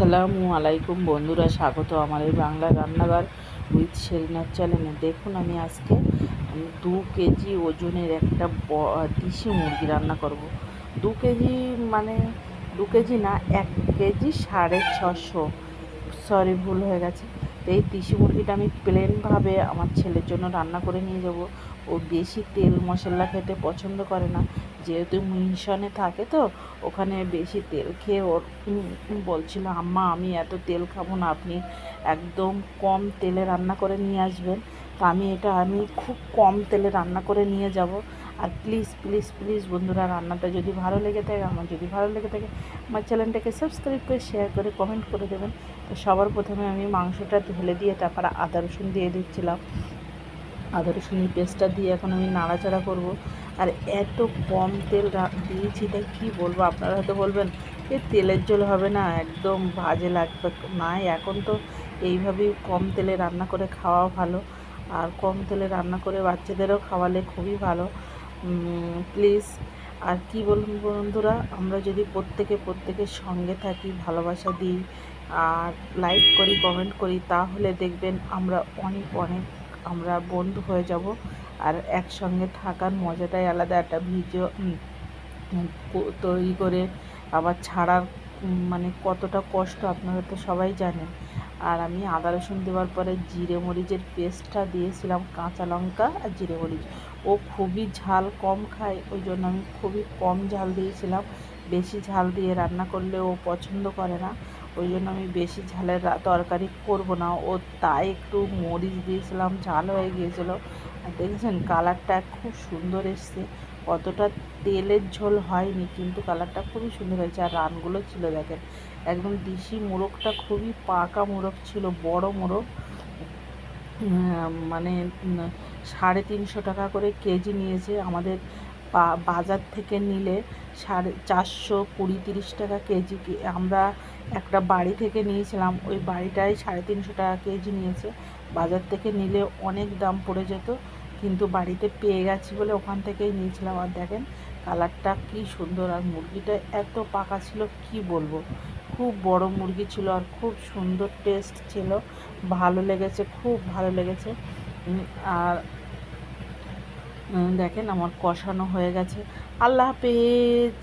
আসসালামু আলাইকুম বন্ধুরা, স্বাগত আমার এই বাংলা রান্নাঘর উইথ শেরিনার চ্যানেলে। দেখুন, আমি আজকে দু কেজি ওজনের একটা দেশি মুরগি রান্না করব। দু কেজি মানে দু কেজি না, এক কেজি সাড়ে ছশো। সরি ভুল হয়ে গেছে। তো এই দেশি মুরগিটা আমি প্লেনভাবে আমার ছেলের জন্য রান্না করে নিয়ে যাব। ও বেশি তেল মশলা খেতে পছন্দ করে না। যেহেতু মিশনে থাকে তো, ওখানে বেশি তেল খেয়ে ওর বলছিল, আম্মা, আমি এত তেল খাব না, আপনি একদম কম তেলে রান্না করে নিয়ে আসবেন। তো আমি এটা, আমি খুব কম তেলে রান্না করে নিয়ে যাব। আর প্লিজ প্লিজ প্লিজ বন্ধুরা, রান্নাটা যদি ভালো লেগে থাকে, আমার যদি ভালো লেগে থাকে, আমার চ্যানেলটাকে সাবস্ক্রাইব করে শেয়ার করে কমেন্ট করে দেবেন। তো সবার প্রথমে আমি মাংসটা ঢেলে দিয়ে, তারপর আদা রসুন দিয়ে দিচ্ছিলাম। আদা পেস্টটা দিয়ে এখন আমি নাড়াচাড়া করব। আর এত কম তেল দিয়েছি তাই কী বলব? আপনারা হয়তো বলবেন, এ তেলের জল হবে না, একদম বাজে লাগবে। না, এখন তো এইভাবেই কম তেলে রান্না করে খাওয়া ভালো। আর কম তেলে রান্না করে বাচ্চাদেরও খাওয়ালে খুবই ভালো। প্লিজ আর কি বলুন বন্ধুরা, আমরা যদি প্রত্যেকে প্রত্যেকের সঙ্গে থাকি, ভালোবাসা দিই, আর লাইক করি কমেন্ট করি, তাহলে দেখবেন আমরা অনেক অনেক আমরা বন্ধু হয়ে যাব আর একসঙ্গে থাকার মজাটাই আলাদা। একটা ভিডিও তৈরি করে আবার ছাড়ার মানে কতটা কষ্ট আপনারা তো সবাই জানেন। আর আমি আদা রসুন দেওয়ার পরে জিরে মরিচের পেস্টটা দিয়েছিলাম, কাঁচা লঙ্কা আর জিরে মরিচ। ও খুবই ঝাল কম খায়, ওই জন্য আমি খুবই কম ঝাল দিয়েছিলাম। বেশি ঝাল দিয়ে রান্না করলে ও পছন্দ করে না। ওই জন্য আমি বেশি ঝালের তরকারি করব না। ও তাই একটু মরিচ দিয়েছিলাম, ঝাল হয়ে গিয়েছিল। আর দেখেছেন কালারটা খুব সুন্দর এসছে। অতটা তেলের ঝোল হয়নি, কিন্তু কালারটা খুবই সুন্দর হয়েছে। আর রানগুলো ছিল দেখেন, একদম দেশি মোরগটা খুবই পাকা মোরগ ছিল, বড় মোরগ। মানে সাড়ে তিনশো টাকা করে কেজি নিয়েছে। আমাদের বাজার থেকে নিলে সাড়ে চারশো কুড়ি তিরিশ টাকা কেজি আমরা একটা বাড়ি থেকে নিয়েছিলাম, ওই বাড়িটাই সাড়ে তিনশো টাকা কেজি নিয়েছে। বাজার থেকে নিলে অনেক দাম পড়ে যেত, কিন্তু বাড়িতে পেয়ে গেছি বলে ওখান থেকেই নিয়েছিলাম। আর দেখেন, কালারটা কি সুন্দর, আর মুরগিটা এত পাকা ছিল, কি বলব? খুব বড় মুরগি ছিল, আর খুব সুন্দর টেস্ট ছিল। ভালো লেগেছে, খুব ভালো লেগেছে। আর দেখেন আমার কষানো হয়ে গেছে। আল্লাহ হাফেজ।